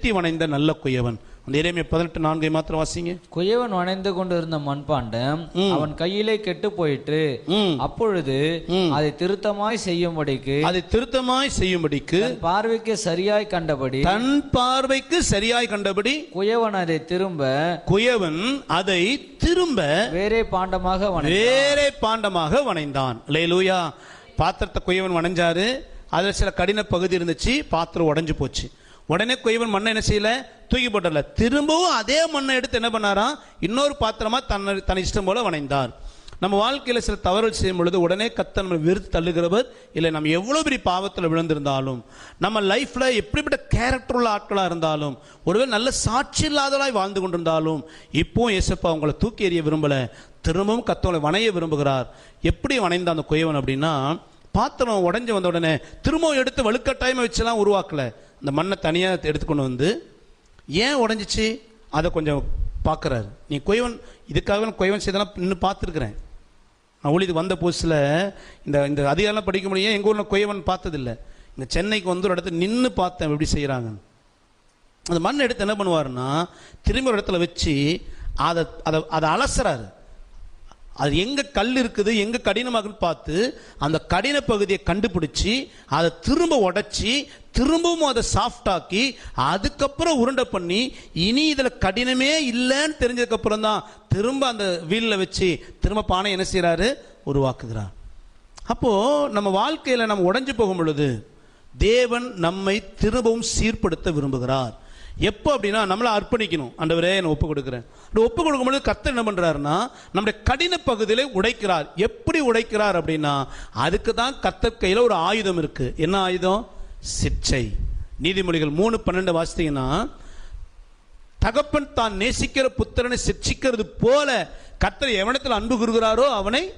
தட்டி வணைந்த நல்ல குயவன். அந்த இறைமை பதினெட்டு நான்கை மாத்திரம் வாசிங்க. குயவன் வணைந்து கொண்டிருந்த மண்பாண்டம் அவன் கையிலே கெட்டு போயிற்று. அப்பொழுது அதை திருத்தமாய் செய்யும்படிக்கு அதை திருத்தமாய் செய்யும்படிக்கு பார்வைக்கு சரியாய் கண்டபடி தன் பார்வைக்கு சரியாய் கண்டபடி குயவன் அதை திரும்ப குயவன் அதை திரும்ப வேறே பாண்டமாக வேறே பாண்டமாக வணைந்தான். லேலூயா பாத்திரத்தை குயவன் வணைஞ்சாரு. அதுல சில கடின பகுதி இருந்துச்சு. பாத்திரம் உடைஞ்சு போச்சு. உடனே குயவன் மண்ணை என்ன செய்யல? தூக்கி போட்டல திரும்பவும் அதே மண்ணை எடுத்து என்ன பண்ணாராம்? இன்னொரு பாத்திரமா தன்னை தன் இஷ்டம் போல வணைந்தார். நம்ம வாழ்க்கையில் சில தவறுகள் செய்யும் பொழுது உடனே கத்த நம்ம வெறுத்து தள்ளுகிறவர். இல்லை நம்ம எவ்வளோ பெரிய பாவத்தில் விழுந்திருந்தாலும் நம்ம லைஃப்பில் எப்படிப்பட்ட கேரக்டர் உள்ள ஆட்களாக இருந்தாலும் ஒருவேளை நல்ல சாட்சி இல்லாதவளாய் வாழ்ந்து கொண்டிருந்தாலும் இப்போவும் இயேசப்பா அவங்கள தூக்கி எறிய விரும்பல. திரும்பவும் கத்தவங்களை வணைய விரும்புகிறார். எப்படி வணைந்த அந்த குயவன் அப்படின்னா பாத்திரம் உடஞ்சி வந்த உடனே திரும்பவும் எடுத்து வலுக்கட்டாயமாக வச்செல்லாம் உருவாக்கல. இந்த மண்ணை தனியாக எடுத்துக்கொண்டு வந்து ஏன் உடஞ்சிச்சு? அதை கொஞ்சம் பார்க்குறாரு. நீ கொய்வன் இதுக்காக நான் குயவன் செய்தெல்லாம் இன்னும் பார்த்துருக்குறேன். நான் ஊழியது வந்த புதுசில் இந்த இந்த அதிகாரம் படிக்க முடியும். எங்கள் ஊரில் கொய்வன் பார்த்ததில்ல? இந்த சென்னைக்கு வந்து ஒரு இடத்துல நின்று பார்த்தேன் எப்படி செய்கிறாங்கன்னு அந்த மண் எடுத்து என்ன பண்ணுவாருன்னா திரும்பி ஒரு இடத்துல வச்சு அதை அதை அதை அலசுறாரு. அது எங்கே கல் இருக்குது எங்கே கடினமாகுன்னு பார்த்து அந்த கடின பகுதியை கண்டுபிடிச்சி அதை திரும்ப உடச்சி திரும்பவும் அதை சாஃப்டாக்கி அதுக்கப்புறம் உருண்டை பண்ணி இனி இதில் கடினமே இல்லைன்னு தெரிஞ்சதுக்கப்புறம் தான் திரும்ப அந்த வீலில் வச்சு திரும்ப பானை என்ன செய்கிறாரு உருவாக்குகிறார். அப்போது நம்ம வாழ்க்கையில் நம்ம உடஞ்சி போகும் பொழுது தேவன் நம்மை திரும்பவும் சீர்படுத்த விரும்புகிறார். எப்போ அப்படின்னா நம்மளை அர்ப்பணிக்கணும். ஆண்டவரே நான் ஒப்பு கொடுக்குறேன். அப்படி ஒப்பு கொடுக்கும்போது கர்த்தர் என்ன பண்ணுறாருன்னா நம்முடைய கடின பகுதியிலே உடைக்கிறார். எப்படி உடைக்கிறார் அப்படின்னா அதுக்கு தான் கர்த்தர் கையில் ஒரு ஆயுதம் இருக்கு. என்ன ஆயுதம்? சிச்சை. நீதிமொழிகள் மூணு பன்னெண்டு வாசித்தீங்கன்னா தகப்பன் தான் நேசிக்கிற புத்திரனை சிட்சிக்கிறது போல கத்தர் எவனத்தில் அன்பு கூறுகிறாரோ அவனை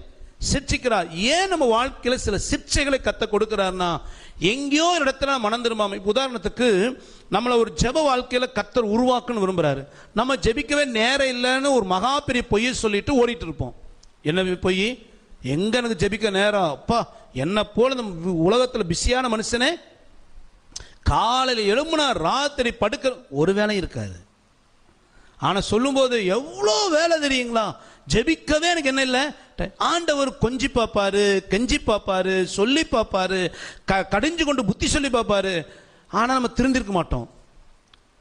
சிட்சிக்கிறார் ஏன் நம்ம வாழ்க்கையில் சில சிற்சைகளை கத்த கொடுக்கிறார்னா எங்கேயோ ஒரு இடத்துல மனம் திரும்பாம இப்போ உதாரணத்துக்கு நம்மளை ஒரு ஜெப வாழ்க்கையில் கத்தர் உருவாக்கணும்னு விரும்புகிறாரு நம்ம ஜெபிக்கவே நேரம் இல்லைன்னு ஒரு மகா பெரிய பொய்யை சொல்லிட்டு ஓடிட்டு இருப்போம். என்ன பொய்? எங்கே எனக்கு ஜெபிக்க நேரம்? அப்பா என்ன போல இந்த உலகத்தில் பிஸியான மனுஷனே. காலையில் எழும்புனா ராத்திரி படுக்க ஒரு வேலை இருக்காது. ஆனால் சொல்லும்போது எவ்வளோ வேலை தெரியுங்களா? ஜெபிக்கவே எனக்கு என்ன இல்லை? ஆண்டவர் கொஞ்சி பார்ப்பாரு கெஞ்சி பார்ப்பாரு சொல்லி பார்ப்பாரு க கடிஞ்சு கொண்டு புத்தி சொல்லி பார்ப்பாரு. ஆனால் நம்ம திருந்திருக்க மாட்டோம்.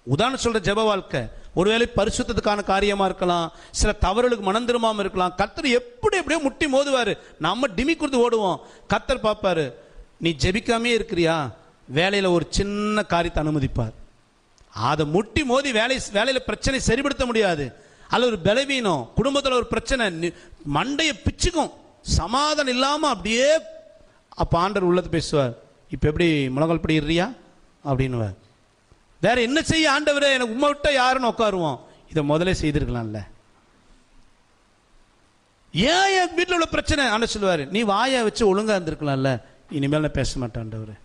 உதாரணம் சொல்ற ஜெப வாழ்க்கை. ஒருவேளை பரிசுத்தத்துக்கான காரியமா இருக்கலாம் சில தவறுகளுக்கு மனம் திரும்பாம இருக்கலாம். கத்தர் எப்படி எப்படியோ முட்டி மோதுவாரு. நம்ம டிமி கொடுத்து ஓடுவோம். கத்தர் பார்ப்பாரு நீ ஜெபிக்காமே இருக்கிறியா? வேலையில ஒரு சின்ன காரியத்தை அனுமதிப்பார். அதை முட்டி மோதி வேலை வேலையில பிரச்சனை சரிப்படுத்த முடியாது. அல்ல ஒரு பலவீனம் குடும்பத்தில் ஒரு பிரச்சனை மண்டையை பிச்சுக்கும். சமாதானம் இல்லாமல் அப்படியே அப்போ ஆண்டர் உள்ளது பேசுவார். இப்போ எப்படி முழங்கால் படிடுறியா அப்படின்னுவார். வேற என்ன செய்ய ஆண்டவரே? எனக்கு உண்மை விட்டால் யாருன்னு உட்காருவோம். இதை முதல்ல செய்திருக்கலாம்ல. ஏன் என் வீட்டில் உள்ள பிரச்சனை? ஆண்டவர் சொல்லுவார். நீ வாயை வச்சு ஒழுங்கா இருந்திருக்கலாம்ல. இனிமேல் நான் பேச மாட்டேன்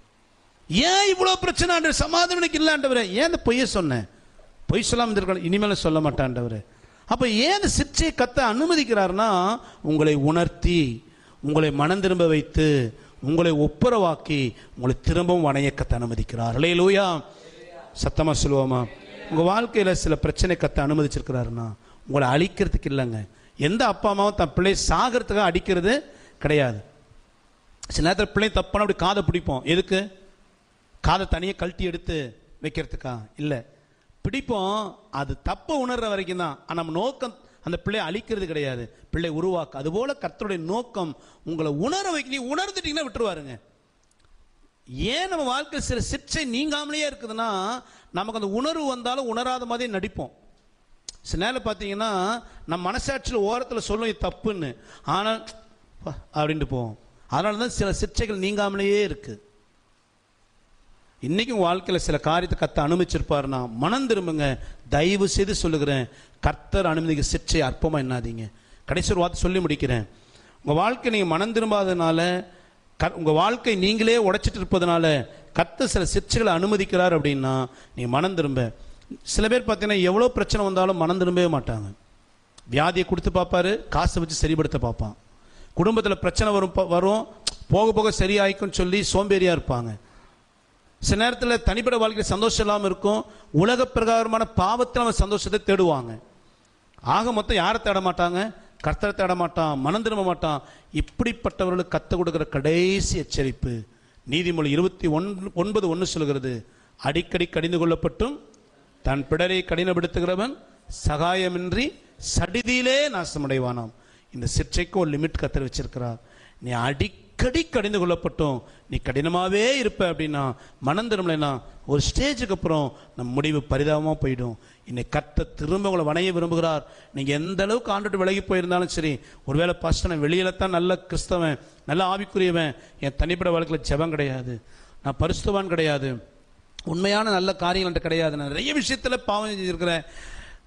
ஏன் இவ்வளோ பிரச்சனை? ஆண்டவர் சமாதானம் எனக்கு இல்லை ஆண்டவர். ஏன் இந்த பொய்யை சொன்னேன்? பொய் சொல்லாமல் இருந்திருக்கலாம் இனிமேல் சொல்ல மாட்டேன் ஆண்டவர். அப்போ ஏன் சிற்றை கத்த அனுமதிக்கிறார்னா உங்களை உணர்த்தி உங்களை மனம் திரும்ப வைத்து உங்களை ஒப்புரவாக்கி உங்களை திரும்பவும் வணையக்கத்தை அனுமதிக்கிறார். இல்லையே லூயா சத்தமா சொல்லுவோமா? உங்கள் வாழ்க்கையில் சில பிரச்சனை கத்த அனுமதிச்சிருக்கிறாருன்னா உங்களை அழிக்கிறதுக்கு இல்லைங்க. எந்த அப்பா அம்மாவும் தன் பிள்ளை சாகிறதுக்காக அடிக்கிறது கிடையாது. சில நேரத்தில் பிள்ளை தப்பான அப்படி காதை பிடிப்போம். எதுக்கு? காதை தனியாக கழட்டி எடுத்து வைக்கிறதுக்கா? இல்லை. பிடிப்போம் அது தப்பை உணர்ற வரைக்கும் தான். ஆனால் நம்ம நோக்கம் அந்த பிள்ளையை அழிக்கிறது கிடையாது. பிள்ளை உருவாக்க. அதுபோல கர்த்தருடைய நோக்கம் உங்களை உணர வைக்க. நீ உணர்ந்துட்டீங்கன்னா விட்டுருவாருங்க. ஏன் நம்ம வாழ்க்கை சில சிற்சை நீங்காமலேயே இருக்குதுன்னா நமக்கு அந்த உணர்வு வந்தாலும் உணராத மாதிரி நடிப்போம். சில நேரம் பார்த்தீங்கன்னா நம்ம மனசாட்சியில் ஓரத்தில் சொல்லும் இது தப்புன்னு. ஆனால் அப்படின்ட்டு போவோம். அதனால தான் சில சிற்சைகள் நீங்காமலேயே இருக்குது இன்றைக்கும் வாழ்க்கையில் சில காரியத்தை கத்த அனுமதிச்சிருப்பாருன்னா மனம் திரும்புங்க. தயவு செய்து சொல்லுகிறேன். கர்த்தர் அனுமதிக்க சிற்சை அற்பமாக என்னாதீங்க கடைசி ஒரு வார்த்தை சொல்லி முடிக்கிறேன். உங்கள் வாழ்க்கை நீங்கள் மனம் திரும்பாததுனால க உங்கள் வாழ்க்கை நீங்களே உடைச்சிட்டு இருப்பதனால கத்த சில சிற்சைகளை அனுமதிக்கிறார் அப்படின்னா நீங்கள் மனம் திரும்ப. சில பேர் பார்த்தீங்கன்னா எவ்வளோ பிரச்சனை வந்தாலும் மனம் திரும்பவே மாட்டாங்க. வியாதியை கொடுத்து பார்ப்பாரு காசை வச்சு சரிப்படுத்த பார்ப்பான். குடும்பத்தில் பிரச்சனை வரும் வரும் போக போக சரியாயிக்கும்னு சொல்லி சோம்பேறியாக இருப்பாங்க. சில நேரத்தில் தனிப்பட்ட வாழ்க்கையில் சந்தோஷம் இல்லாமல் இருக்கும். உலக பிரகாரமான பாவத்தில் அவன் சந்தோஷத்தை தேடுவாங்க. ஆக மொத்தம் யாரை தேட மாட்டாங்க? கர்த்தரை தேட மாட்டான் மனம் திரும்ப மாட்டான். இப்படிப்பட்டவர்களுக்கு கற்றுக் கொடுக்குற கடைசி எச்சரிப்பு. நீதிமொழி இருபத்தி ஒன் ஒன்பது ஒன்று சொல்கிறது அடிக்கடி கடிந்து கொள்ளப்பட்டும் தன் பிடரை கடினப்படுத்துகிறவன் சகாயமின்றி சடிதியிலே நாசமடைவானாம். இந்த சிற்றைக்கு ஒரு லிமிட் கத்தர் வச்சிருக்கிறார். நீ அடிக்கடி கடிந்து கொள்ளப்பட்டோம். நீ கடினமாகவே இருப்ப அப்படின்னா மனம் திரும்பலைன்னா ஒரு ஸ்டேஜுக்கு அப்புறம் நம்ம முடிவு பரிதாபமாக போயிடும். இன்னைக்கு கத்த திரும்ப உங்களை வணைய விரும்புகிறார். நீங்கள் எந்த அளவுக்கு ஆண்டுட்டு விலகி போயிருந்தாலும் சரி ஒருவேளை ஃபஸ்ட் நான் வெளியில தான் நல்ல கிறிஸ்தவன் நல்ல ஆவிக்குரியவன் என் தனிப்பட்ட வாழ்க்கையில் ஜெபம் கிடையாது. நான் பரிசுத்தவான் கிடையாது. உண்மையான நல்ல காரியங்கள் என்கிட்ட கிடையாது. நான் நிறைய விஷயத்தில் பாவம் செஞ்சுருக்கிறேன்.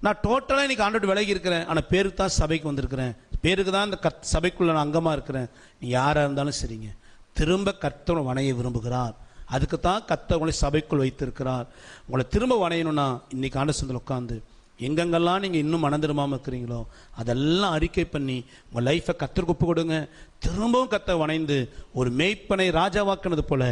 நான் டோட்டலாக இன்னைக்கு ஆண்டோட்டு விலகி இருக்கிறேன். ஆனால் பேருக்கு தான் சபைக்கு வந்திருக்கிறேன். பேருக்கு தான் இந்த கத் சபைக்குள்ள நான் அங்கமாக இருக்கிறேன். நீ யாராக இருந்தாலும் சரிங்க. திரும்ப கர்த்தவனை வணைய விரும்புகிறார். அதுக்கு தான் கத்த உங்களை சபைக்குள் வைத்திருக்கிறார். உங்களை திரும்ப வணையணும்னா இன்னைக்கு ஆண்டு சந்தில் உட்காந்து எங்கெங்கெல்லாம் நீங்கள் இன்னும் மனம் இருக்கிறீங்களோ அதெல்லாம் அறிக்கை பண்ணி உங்கள் லைஃப்பை கத்தருக்கு ஒப்பு கொடுங்க. திரும்பவும் கத்த வணைந்து ஒரு மேய்ப்பனை ராஜாவாக்குனது போல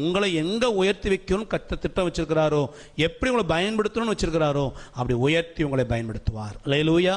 உங்களை எங்கே உயர்த்தி வைக்கணும்னு கத்த திட்டம் வச்சிருக்கிறாரோ எப்படி உங்களை பயன்படுத்தணும்னு வச்சிருக்கிறாரோ அப்படி உயர்த்தி உங்களை பயன்படுத்துவார். லேலூயா